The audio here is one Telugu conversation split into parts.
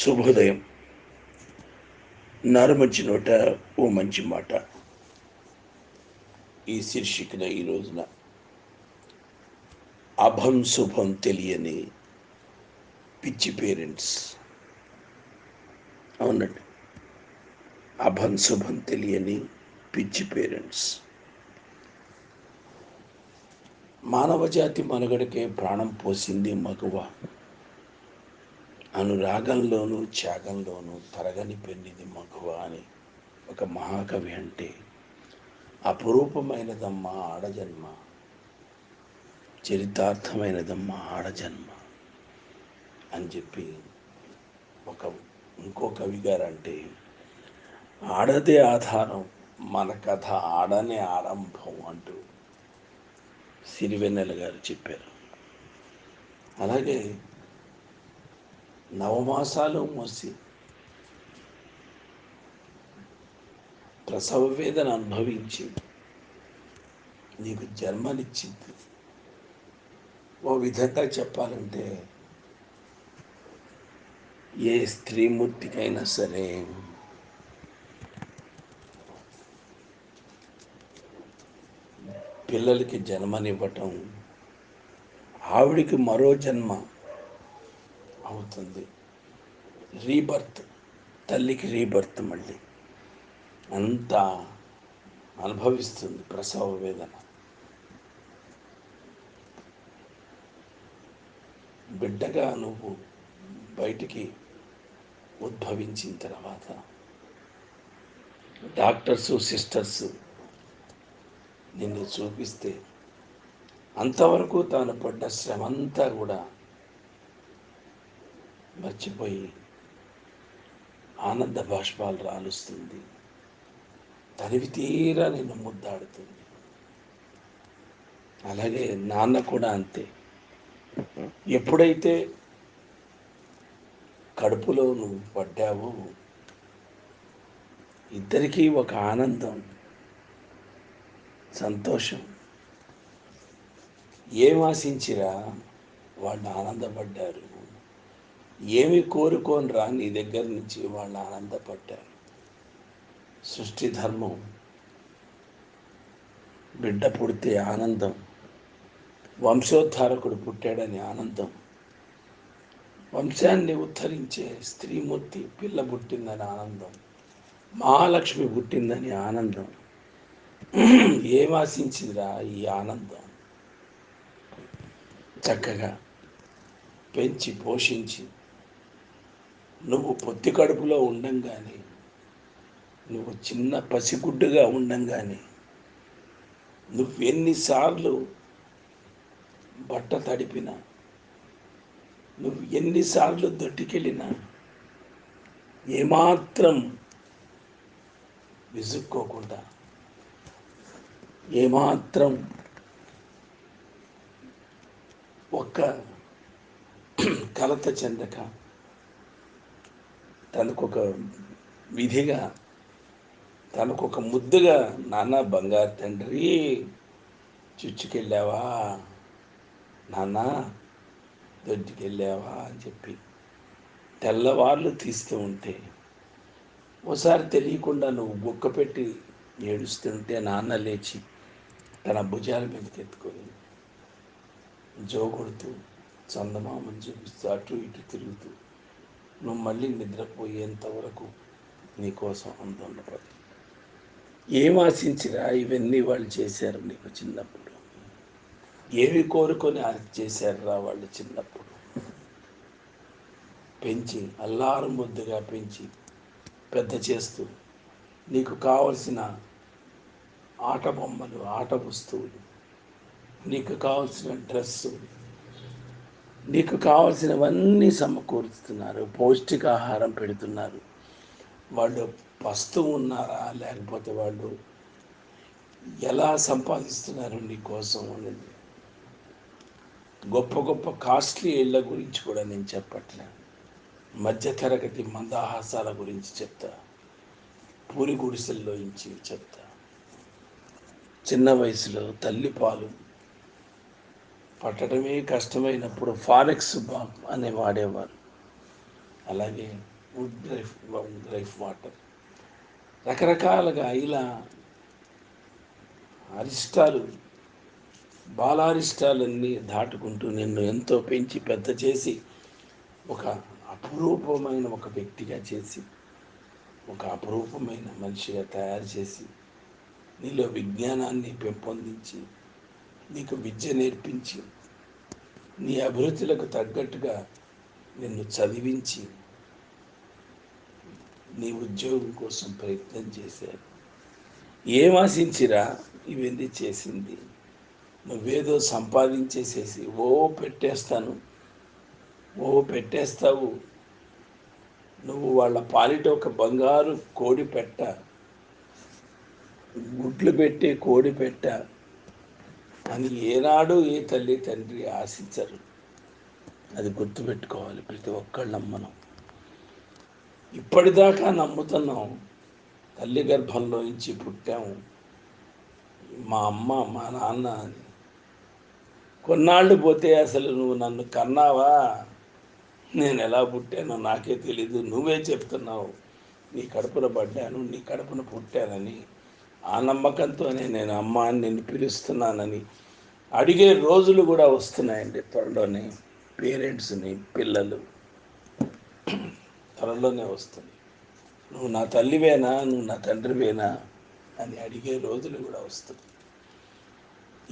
శుభోదయం. నారు మంచి నోట ఓ మంచి మాట. ఈ శీర్షికన ఈ రోజున అభం శుభం తెలియని పిచ్చి పేరెంట్స్. అవునండి. అభం శుభం తెలియని పిచ్చి పేరెంట్స్. మానవ జాతి మనుగడకే ప్రాణం పోసింది మగువ. అనురాగంలోనూ త్యాగంలోనూ తరగని పెన్నిది మగువ అని ఒక మహాకవి అంటే అపురూపమైనదమ్మా ఆడజన్మ చరితార్థమైనదమ్మా ఆడజన్మ అని చెప్పి ఒక ఇంకో కవి గారు అంటే ఆడదే ఆధారం మన కథ ఆడనే ఆరంభం అంటూ సిరివెన్నెల గారు చెప్పారు. అలాగే నవమాసాలు మోసి ప్రసవ వేదన అనుభవించి నీకు జన్మనిచ్చింది ఓ విధంగా చెప్పాలంటే ఏ స్త్రీమూర్తికైనా సరే పిల్లలకి జన్మనివ్వటం ఆవిడికి మరో జన్మ అవుతుంది. రీబర్త్ తల్లికి రీబర్త్ మళ్ళీ. అంత అనుభవిస్తుంది ప్రసవ వేదన. బిడ్డగా నువ్వు బయటికి ఉద్భవించిన తర్వాత డాక్టర్స్ సిస్టర్స్ నిన్ను చూపిస్తే అంతవరకు తాను పడ్డ శ్రమంతా కూడా మర్చిపోయి ఆనంద బాష్పాలు రాలుస్తుంది. తనివి తీరా నిన్ను ముద్దాడుతుంది. అలాగే నాన్న కూడా అంతే. ఎప్పుడైతే కడుపులో నువ్వు పడ్డావో ఇద్దరికీ ఒక ఆనందం సంతోషం. ఏం ఆశించిరా వాళ్ళు ఆనందపడ్డారు? ఏమి కోరుకోనరా నీ దగ్గర నుంచి వాళ్ళు ఆనందపడ్డారు. సృష్టి ధర్మం బిడ్డ పుడితే ఆనందం వంశోద్ధారకుడు పుట్టాడని ఆనందం వంశాన్ని ఉద్ధరించే స్త్రీమూర్తి పిల్ల పుట్టిందని ఆనందం మహాలక్ష్మి పుట్టిందని ఆనందం. ఏమాశించిందిరా ఈ ఆనందం? చక్కగా పెంచి పోషించి నువ్వు పొత్తి కడుపులో ఉండంగానే నువ్వు చిన్న పసిగుడ్డుగా ఉండంగానే నువ్వు ఎన్నిసార్లు బట్ట తడిపినా నువ్వు ఎన్నిసార్లు దొట్టికెళ్ళినా ఏమాత్రం విసుక్కోకుండా ఏమాత్రం ఒక్క కలత చెందక తనకొక విధిగా తనకొక ముద్దుగా నాన్న బంగారు తండ్రి చుచ్చుకెళ్ళావా? నాన్న దొడ్డికెళ్ళావా? అని చెప్పి తెల్లవార్లు తీస్తూ ఉంటే ఓసారి తెలియకుండా నువ్వు బుక్క పెట్టి ఏడుస్తుంటే నాన్న లేచి తన భుజాల మీదకి ఎత్తుకొని జోగొడుతూ చందమామని చూపిస్తూ అటు ఇటు తిరుగుతూ నువ్వు మళ్ళీ నిద్రపోయేంత వరకు నీకోసం అందన్నపడి ఏం ఆశించిరా ఇవన్నీ వాళ్ళు చేశారు నీకు చిన్నప్పుడు. ఏమి కోరుకొని చేశారురా వాళ్ళు చిన్నప్పుడు. పెంచి అల్లారం ముద్దుగా పెంచి పెద్ద చేస్తూ నీకు కావలసిన ఆట బొమ్మలు ఆట వస్తువులు నీకు కావలసిన డ్రెస్సు నీకు కావలసినవన్నీ సమకూరుస్తున్నారు పౌష్టికాహారం పెడుతున్నారు. వాళ్ళు పస్తు ఉన్నారా? లేకపోతే వాళ్ళు ఎలా సంపాదిస్తున్నారు నీ కోసం అనేది. గొప్ప గొప్ప కాస్ట్లీ ఇళ్ళ గురించి కూడా నేను చెప్పట్లే. మధ్యతరగతి మందాహాసాల గురించి చెప్తా. పూరి గుడిసెల్లో నుంచి చెప్తా. చిన్న వయసులో తల్లి పాలు పట్టడమే కష్టమైనప్పుడు ఫారెక్స్ బాంబ్ అనే వాడేవారు. అలాగే వుడ్ గ్రైఫ్ గ్రైఫ్ వాటర్. రకరకాలుగా ఇలా అరిష్టాలు బాలారిష్టాలన్నీ దాటుకుంటూ నిన్ను ఎంతో పెంచి పెద్ద చేసి ఒక అపురూపమైన ఒక వ్యక్తిగా చేసి ఒక అపురూపమైన మనిషిగా తయారు చేసి నీలో విజ్ఞానాన్ని పెంపొందించి నీకు విద్య నేర్పించి నీ అభిరుచులకు తగ్గట్టుగా నిన్ను చదివించి నీ ఉద్యోగం కోసం ప్రయత్నం చేశారు ఏం ఆశించిరా? ఇవన్నీ చేసింది. నువ్వేదో సంపాదించేసేసి ఓ పెట్టేస్తాను ఓ పెట్టేస్తావు. నువ్వు వాళ్ళ పాలిట ఒక బంగారు కోడి పెట్ట గుడ్లు పెట్టే కోడి పెట్ట అని ఏనాడు ఏ తల్లి తండ్రి ఆశించరు. అది గుర్తుపెట్టుకోవాలి ప్రతి ఒక్కళ్ళం మనం ఇప్పటిదాకా నమ్ముతున్నాం తల్లి గర్భంలో నుంచి పుట్టాము మా అమ్మ మా నాన్న అని. కొన్నాళ్ళు పోతే అసలు నువ్వు నన్ను కన్నావా? నేను ఎలా పుట్టానో నాకే తెలీదు నువ్వే చెప్తున్నావు. నీ కడుపున పడ్డాను నీ కడుపున పుట్టానని. ఆ నమ్మకంతోనే నేను అమ్మ అని నిన్ను పిలుస్తున్నానని అడిగే రోజులు కూడా వస్తున్నాయండి త్వరలోనే. పేరెంట్స్ని పిల్లలు త్వరలోనే వస్తుంది. నువ్వు నా తల్లివేనా నువ్వు నా తండ్రివేనా అని అడిగే రోజులు కూడా వస్తుంది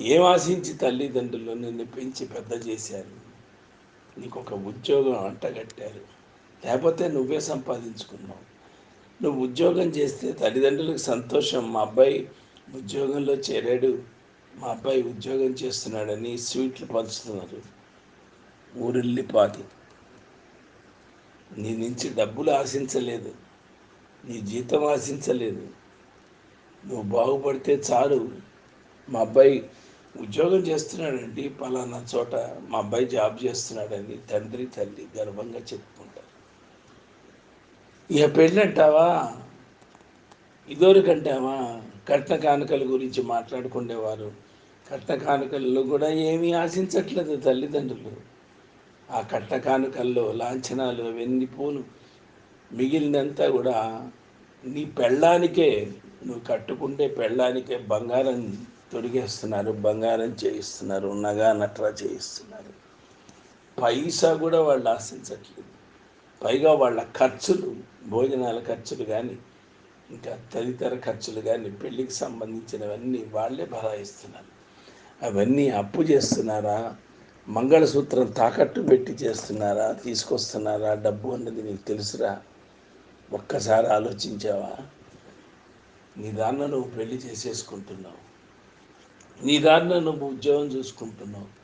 ఏం ఆశించి తల్లిదండ్రులు నిన్ను పెంచి పెద్ద చేశారు? నీకు ఒక ఉద్యోగం అంటగట్టారు. లేకపోతే నువ్వే సంపాదించుకున్నావు. నువ్వు ఉద్యోగం చేస్తే తల్లిదండ్రులకు సంతోషం. మా అబ్బాయి ఉద్యోగంలో చేరాడు. మా అబ్బాయి ఉద్యోగం చేస్తున్నాడని స్వీట్లు పంచుతున్నారు. ఊరిల్లిపాది నీ నుంచి డబ్బులు ఆశించలేదు. నీ జీతం ఆశించలేదు. నువ్వు బాగుపడితే చాలు. మా అబ్బాయి ఉద్యోగం చేస్తున్నాడండి. పలానా చోట మా అబ్బాయి జాబ్ చేస్తున్నాడని తండ్రి తల్లి గర్వంగా చెప్పుకుంటారు ఇక పెళ్ళంటావా? ఇదివరకంటావా కట్న కానుకల గురించి మాట్లాడుకునేవారు కట్న కానుకల్లో కూడా ఏమీ ఆశించట్లేదు తల్లిదండ్రులు. ఆ కట్న కానుకల్లో లాంఛనాలు అవన్నీ పోను. మిగిలినంతా కూడా నీ పెళ్ళానికే నువ్వు కట్టుకుంటే పెళ్ళానికే బంగారం తొడిగేస్తున్నారు బంగారం చేయిస్తున్నారు నగా నట్రా చేయిస్తున్నారు. పైసా కూడా వాళ్ళు ఆశించట్లేదు. పైగా వాళ్ళ ఖర్చులు భోజనాల ఖర్చులు కానీ ఇంకా తదితర ఖర్చులు కానీ పెళ్ళికి సంబంధించినవన్నీ వాళ్ళే భరాయిస్తున్నారు అవన్నీ అప్పు చేస్తున్నారా? మంగళసూత్రం తాకట్టు పెట్టి చేస్తున్నారా? తీసుకొస్తున్నారా? డబ్బు అన్నది నీకు తెలుసురా? ఒక్కసారి ఆలోచించావా? నీ దాన్న నువ్వు పెళ్ళి చేసేసుకుంటున్నావు. నీ దాన్న నువ్వు ఉద్యోగం చూసుకుంటున్నావు.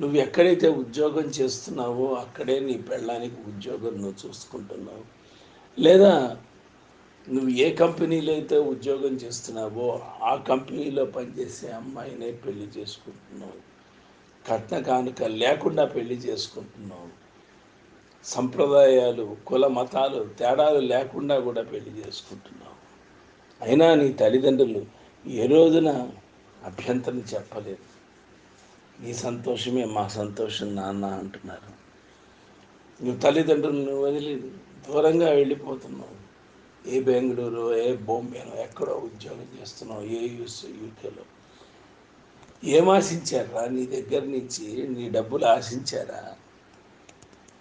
నువ్వు ఎక్కడైతే ఉద్యోగం చేస్తున్నావో అక్కడే నీ పెళ్ళానికి ఉద్యోగం నువ్వు చూసుకుంటున్నావు. లేదా నువ్వు ఏ కంపెనీలో అయితే ఉద్యోగం చేస్తున్నావో ఆ కంపెనీలో పనిచేసే అమ్మాయినే పెళ్ళి చేసుకుంటున్నావు. కట్న కానుక లేకుండా పెళ్ళి చేసుకుంటున్నావు. సంప్రదాయాలు కుల మతాలు తేడాలు లేకుండా కూడా పెళ్ళి చేసుకుంటున్నావు. అయినా నీ తల్లిదండ్రులు ఏ రోజున అభ్యంతరం చెప్పలేదు. నీ సంతోషమే మా సంతోషం నాన్న అంటున్నారు. నువ్వు తల్లిదండ్రులను వదిలి దూరంగా వెళ్ళిపోతున్నావు. ఏ బెంగళూరు ఏ బొంబేనో ఎక్కడో ఉద్యోగం చేస్తున్నావు ఏ యూస్ యూకేలో. ఏమాశించారా? నీ దగ్గర నుంచి నీ డబ్బులు ఆశించారా?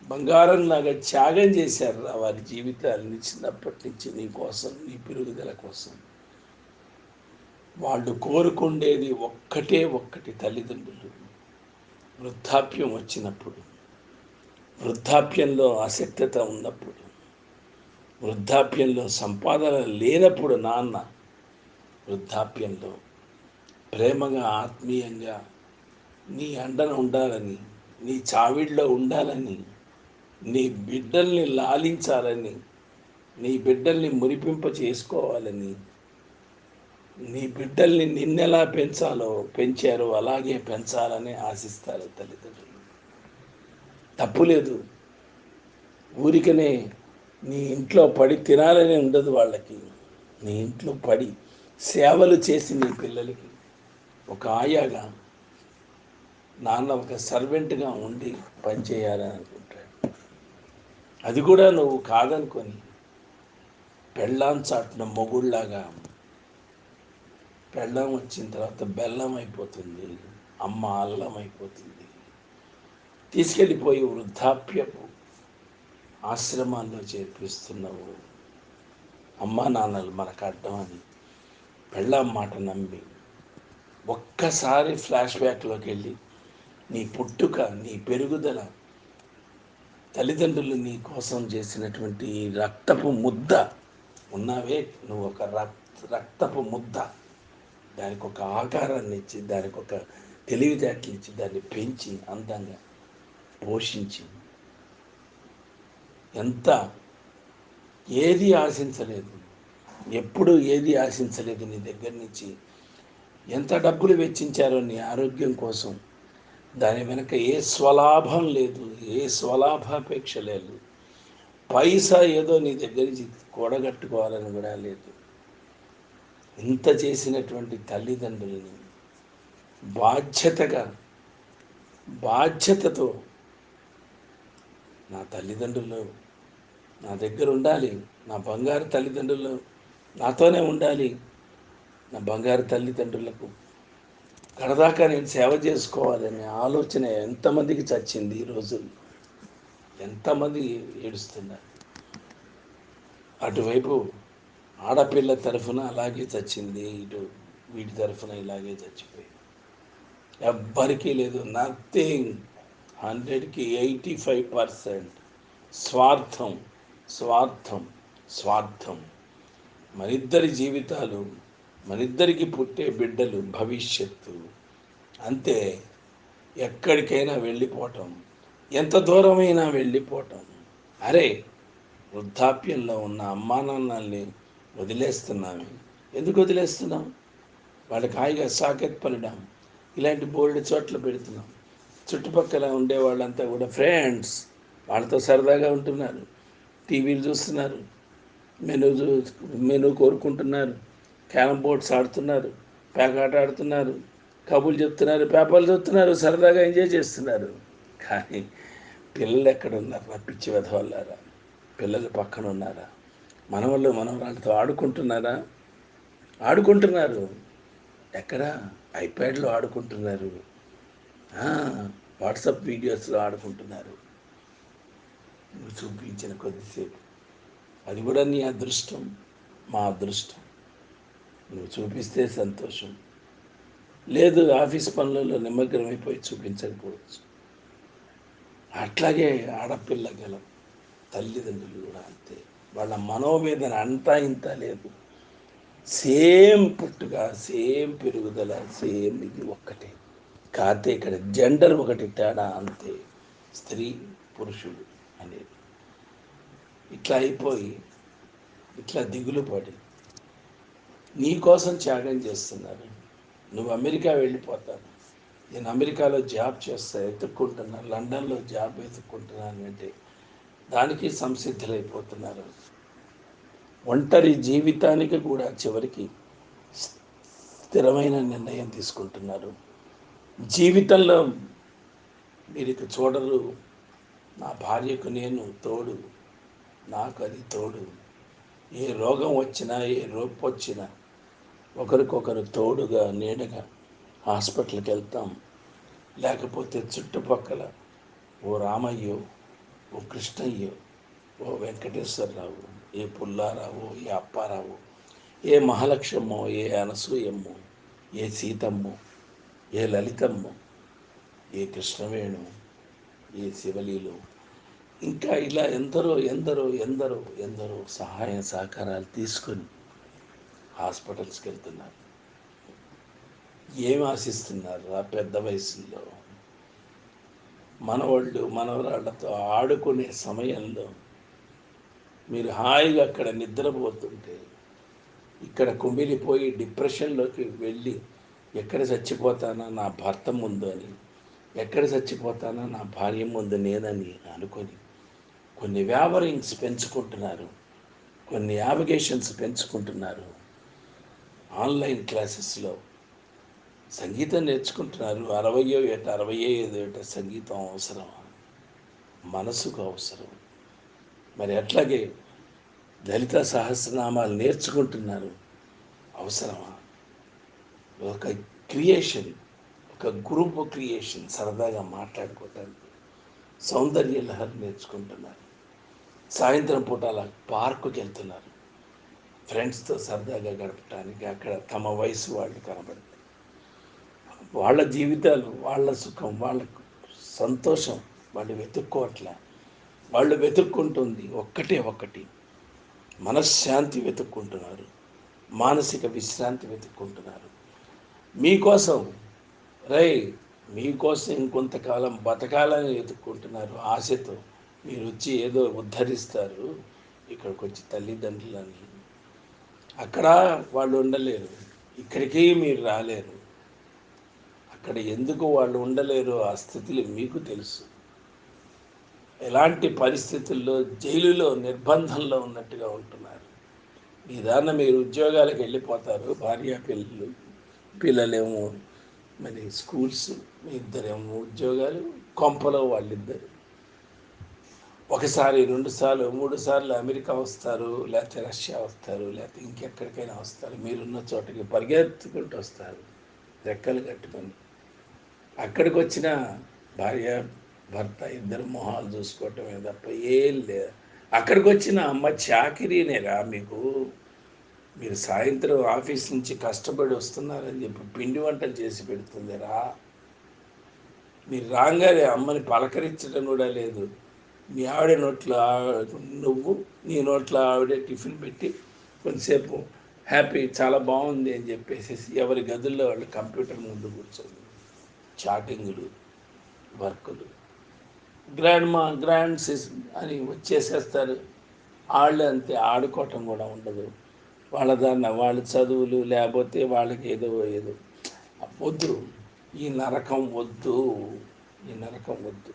బంగారం లాగా త్యాగం చేశారా? వారి జీవితాలని చిన్నప్పటి నుంచి నీ కోసం నీ పెరుగుదల కోసం. వాళ్ళు కోరుకుండేది ఒక్కటే ఒక్కటి తల్లిదండ్రులు. వృద్ధాప్యం వచ్చినప్పుడు వృద్ధాప్యంలో ఆసక్తత ఉన్నప్పుడు వృద్ధాప్యంలో సంపాదన లేనప్పుడు నాన్న వృద్ధాప్యంలో ప్రేమగా ఆత్మీయంగా నీ అండన ఉండాలని నీ చావిడిలో ఉండాలని నీ బిడ్డల్ని లాలించాలని నీ బిడ్డల్ని మురిపింప చేసుకోవాలని నీ బిడ్డల్ని నిన్నెలా పెంచాలో పెంచారో అలాగే పెంచాలని ఆశిస్తారు తల్లిదండ్రులు. తప్పులేదు ఊరికనే నీ ఇంట్లో పడి తినాలని ఉండదు వాళ్ళకి. నీ ఇంట్లో పడి సేవలు చేసి నీ పిల్లలకి. ఒక ఆయాగా నాన్న ఒక సర్వెంట్గా ఉండి పనిచేయాలని అనుకుంటాడు. అది కూడా నువ్వు కాదనుకొని పెళ్ళాం చాటున మొగుళ్ళలాగా పెళ్ళం వచ్చిన తర్వాత బెల్లం అయిపోతుంది అమ్మ అల్లం అయిపోతుంది. తీసుకెళ్ళిపోయి వృద్ధాప్యపు ఆశ్రమాల్లో చేర్పిస్తున్నావు. అమ్మా నాన్నలు మనకు అడ్డం అని పెళ్ళం మాట నమ్మి ఒక్కసారి ఫ్లాష్ బ్యాక్లోకి వెళ్ళి నీ పుట్టుక నీ పెరుగుదల తల్లిదండ్రులు నీ కోసం చేసినటువంటి రక్తపు ముద్ద ఉన్నావే? నువ్వు ఒక రక్త రక్తపు ముద్ద. దానికి ఒక ఆకారాన్ని ఇచ్చి దానికి ఒక తెలివితేటలు ఇచ్చి దాన్ని పెంచి అందంగా పోషించి ఎంత ఏది ఆశించలేదు ఎప్పుడు ఏది ఆశించలేదు నీ దగ్గర నుంచి ఎంత డబ్బులు వెచ్చించారో నీ ఆరోగ్యం కోసం దాని వెనక ఏ స్వలాభం లేదు ఏ స్వలాభాపేక్ష లేదు పైసా ఏదో నీ దగ్గర నుంచి కూడగట్టుకోవాలని కూడా లేదు. ఇంత చేసినటువంటి తల్లిదండ్రులని బాధ్యతగా బాధ్యతతో నా తల్లిదండ్రులు నా దగ్గర ఉండాలి నా బంగారు తల్లిదండ్రులు నాతోనే ఉండాలి నా బంగారు తల్లిదండ్రులకు కడదాకా నేను సేవ చేసుకోవాలనే ఆలోచన ఎంతమందికి చచ్చింది ఈరోజు ఎంతమంది ఏడుస్తున్నారు? అటువైపు ఆడపిల్ల తరఫున అలాగే చచ్చింది ఇటు వీటి తరఫున ఇలాగే చచ్చిపోయింది. ఎవ్వరికీ లేదు. నథింగ్ హండ్రెడ్కి ఎయిటీ ఫైవ్ పర్సెంట్ స్వార్థం స్వార్థం స్వార్థం. మనిద్దరి జీవితాలు మనిద్దరికి పుట్టే బిడ్డలు భవిష్యత్తు. అంతే. ఎక్కడికైనా వెళ్ళిపోవటం ఎంత దూరమైనా వెళ్ళిపోవటం. అరే వృద్ధాప్యంలో ఉన్న అమ్మా నాన్నల్ని వదిలేస్తున్నాము. ఎందుకు వదిలేస్తున్నాం? వాళ్ళకి హాయిగా సాకెత్ పడడం ఇలాంటి బోల్డ్ చోట్ల పెడుతున్నాం. చుట్టుపక్కల ఉండే వాళ్ళంతా కూడా ఫ్రెండ్స్. వాళ్ళతో సరదాగా ఉంటున్నారు. టీవీలు చూస్తున్నారు. మెనూ చూ మెనూ కోరుకుంటున్నారు. క్యారమ్ బోర్డ్స్ ఆడుతున్నారు. పేకాట ఆడుతున్నారు. కబుర్లు చెప్తున్నారు. పేపర్లు చెప్తున్నారు సరదాగా ఎంజాయ్ చేస్తున్నారు. కానీ పిల్లలు ఎక్కడ ఉన్నారా పిచ్చి వెధవల్లారా? పిల్లలు పక్కన ఉన్నారా మనవాళ్ళు మనవరాళ్ళతో ఆడుకుంటున్నారా? ఆడుకుంటున్నారు. ఎక్కడ? ఐప్యాడ్లో ఆడుకుంటున్నారు. వాట్సాప్ వీడియోస్లో ఆడుకుంటున్నారు. నువ్వు చూపించిన కొద్దిసేపు. అది కూడా నీ అదృష్టం మా అదృష్టం. నువ్వు చూపిస్తే సంతోషం. లేదు ఆఫీస్ పనులలో నిమగ్నమైపోయి చూపించకపోవచ్చు. అట్లాగే ఆడపిల్ల గల తల్లిదండ్రులు కూడా అంతే. వాళ్ళ మనోవేదన అంతా ఇంత లేదు. సేమ్ పుట్టుగా సేమ్ పెరుగుదల సేమ్ ఇది ఒక్కటే. కాతే ఇక్కడ జెండర్ ఒకటి తేడా అంతే. స్త్రీ పురుషుడు అనేది. ఇట్లా అయిపోయి ఇట్లా దిగులు పడి నీకోసం త్యాగం చేస్తున్నారు. నువ్వు అమెరికా వెళ్ళిపోతావు. నేను అమెరికాలో జాబ్ చేస్తా ఎత్తుక్కుంటున్నా లండన్లో జాబ్ వెతుక్కుంటున్నాను అంటే దానికి సంసిద్ధులైపోతున్నారు. ఒంటరి జీవితానికి కూడా చివరికి స్థిరమైన నిర్ణయం తీసుకుంటున్నారు. జీవితంలో మీరు ఇక చూడరు నా భార్యకు నేను తోడు నాకు అది తోడు. ఏ రోగం వచ్చినా ఏ రూపు వచ్చినా ఒకరికొకరు తోడుగా నీడగా హాస్పిటల్కి వెళ్తాం లేకపోతే చుట్టుపక్కల ఓ రామయ్యో ఓ కృష్ణయ్య ఓ వెంకటేశ్వరరావు ఏ పుల్లారావు ఏ అప్పారావు ఏ మహాలక్ష్మో ఏ అనసూయమ్మో ఏ సీతమ్మో ఏ లలితమ్మో ఏ కృష్ణవేణు ఏ శివలీలు. ఇంకా ఇలా ఎందరో ఎందరో ఎందరో ఎందరో సహాయ సహకారాలు తీసుకొని హాస్పిటల్స్కి వెళ్తున్నారు. ఏం ఆశిస్తున్నారు? ఆ పెద్ద వయసులో మనవాళ్ళు మనవరాళ్ళతో ఆడుకునే సమయంలో మీరు హాయిగా అక్కడ నిద్రపోతుంటే ఇక్కడ కుమిలిపోయి డిప్రెషన్లోకి వెళ్ళి ఎక్కడ చచ్చిపోతానా? నా భర్త ముందు అని ఎక్కడ చచ్చిపోతానా? నా భార్య ముందు నేనని అనుకొని కొన్ని వ్యావరింగ్స్ పెంచుకుంటున్నారు కొన్ని యావిగేషన్స్ పెంచుకుంటున్నారు. ఆన్లైన్ క్లాసెస్లో సంగీతం నేర్చుకుంటున్నారు. అరవయో ఏట అరవై ఐదో ఏట సంగీతం అవసరం. మనసుకు అవసరం. మరి అట్లాగే దళిత సహస్రనామాలు నేర్చుకుంటున్నారు. అవసరమా? ఒక క్రియేషన్ ఒక గ్రూప్ క్రియేషన్ సరదాగా మాట్లాడుకోవటానికి సౌందర్య లహరి నేర్చుకుంటున్నారు. సాయంత్రం పూట అలా పార్కుకి వెళ్తున్నారు. ఫ్రెండ్స్తో సరదాగా గడపడానికి అక్కడ తమ వయసు వాళ్ళు కనబడుతుంది వాళ్ళ జీవితాలు వాళ్ళ సుఖం వాళ్ళ సంతోషం వాళ్ళు వెతుక్కోవట్లే. వాళ్ళు వెతుక్కుంటుంది ఒక్కటే ఒక్కటి మనశ్శాంతి వెతుక్కుంటున్నారు. మానసిక విశ్రాంతి వెతుక్కుంటున్నారు. మీకోసం రై మీకోసం ఇంకొంతకాలం బతకాలని వెతుక్కుంటున్నారు ఆశతో మీరు వచ్చి ఏదో ఉద్ధరిస్తారు. ఇక్కడికి వచ్చి తల్లిదండ్రులని. అక్కడ వాళ్ళు ఉండలేరు. ఇక్కడికి మీరు రాలేరు. అక్కడ ఎందుకు వాళ్ళు ఉండలేరు ఆ స్థితిలో మీకు తెలుసు. ఎలాంటి పరిస్థితుల్లో జైలులో నిర్బంధంలో ఉన్నట్టుగా ఉంటున్నారు. నిదాన మీరు ఉద్యోగాలకు వెళ్ళిపోతారు భార్య పిల్లలు పిల్లలేమో మరి స్కూల్స్ మీ ఇద్దరేమో ఉద్యోగాలు కొంపలో వాళ్ళిద్దరు. ఒకసారి రెండు సార్లు మూడు సార్లు అమెరికా వస్తారు లేకపోతే రష్యా వస్తారు లేకపోతే ఇంకెక్కడికైనా వస్తారు. మీరున్న చోటకి పరిగెత్తుకుంటూ వస్తారు. రెక్కలు కట్టుకొని. అక్కడికి వచ్చిన భార్య భర్త ఇద్దరు మొహాలు చూసుకోవటమే తప్ప ఏం లేదు అక్కడికి వచ్చిన అమ్మ చాకరీనేరా మీకు. మీరు సాయంత్రం ఆఫీస్ నుంచి కష్టపడి వస్తున్నారని చెప్పి పిండి వంటలు చేసి పెడుతుందిరా మీరు రాగానే అమ్మని పలకరించడం కూడా లేదు. మీ ఆవిడ నోట్లో నువ్వు నీ నోట్లో ఆవిడే టిఫిన్ పెట్టి కొంతసేపు హ్యాపీ చాలా బాగుంది అని చెప్పేసి ఎవరి గదుల్లో వాళ్ళు కంప్యూటర్ ముందు కూర్చొని చాటింగులు వర్కులు. గ్రాండ్ మా గ్రాండ్ సిస్ అని వచ్చేసేస్తారు. వాళ్ళు అంతే ఆడుకోవటం కూడా ఉండదు. వాళ్ళ దాన్ని వాళ్ళ చదువులు లేకపోతే వాళ్ళకి ఏదో ఏదో. వద్దు ఈ నరకం వద్దు ఈ నరకం వద్దు.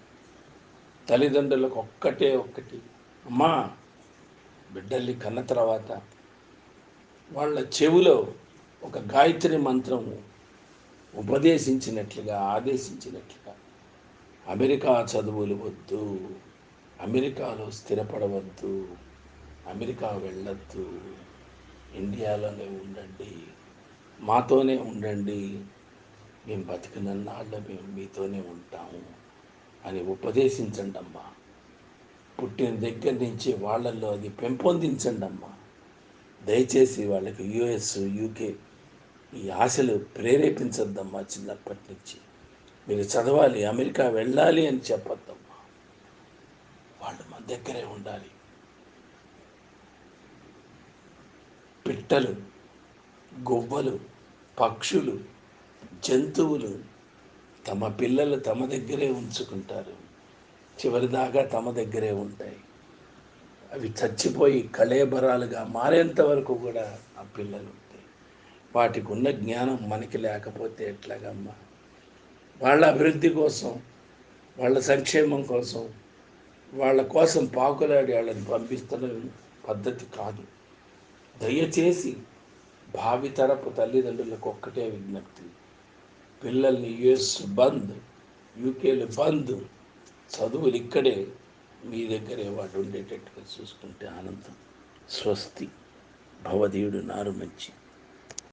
తల్లిదండ్రులకు ఒక్కటే ఒక్కటి అమ్మా బిడ్డల్ని కన్న తర్వాత వాళ్ళ చెవిలో ఒక గాయత్రి మంత్రము ఉపదేశించినట్లుగా ఆదేశించినట్లుగా. అమెరికా చదువులు వద్దు అమెరికాలో స్థిరపడవద్దు అమెరికా వెళ్ళొద్దు ఇండియాలోనే ఉండండి మాతోనే ఉండండి మేము బతికినన్నాళ్ళు మేము మీతోనే ఉంటాము అని ఉపదేశించండి అమ్మా పుట్టిన దగ్గర నుంచి వాళ్ళల్లో అది పెంపొందించండి అమ్మా దయచేసి వాళ్ళకి యుఎస్ యూకే ఈ ఆశలు ప్రేరేపించద్దమ్మా చిన్నప్పటి నుంచి మీరు చదవాలి అమెరికా వెళ్ళాలి అని చెప్పొద్దమ్మా. వాళ్ళు మన దగ్గరే ఉండాలి. పిట్టలు గువ్వలు పక్షులు జంతువులు తమ పిల్లలు తమ దగ్గరే ఉంచుకుంటారు. చివరిదాకా తమ దగ్గరే ఉంటాయి. అవి చచ్చిపోయి కళేబరాలుగా మారేంత వరకు కూడా ఆ పిల్లలు వాటికి ఉన్న జ్ఞానం మనకి లేకపోతే ఎట్లాగమ్మా? వాళ్ళ అభివృద్ధి కోసం వాళ్ళ సంక్షేమం కోసం వాళ్ళ కోసం పాకులాడి వాళ్ళని పంపిస్తున్న పద్ధతి కాదు. దయచేసి భావితరపు తల్లిదండ్రులకు ఒక్కటే విజ్ఞప్తి. పిల్లల్ని యుఎస్ బంద్ యూకేలు బంద్ చదువులు ఇక్కడే మీ దగ్గరే వాడు ఉండేటట్టుగా చూసుకుంటే ఆనందం స్వస్తి. భవదీయుడు నారు మంచి.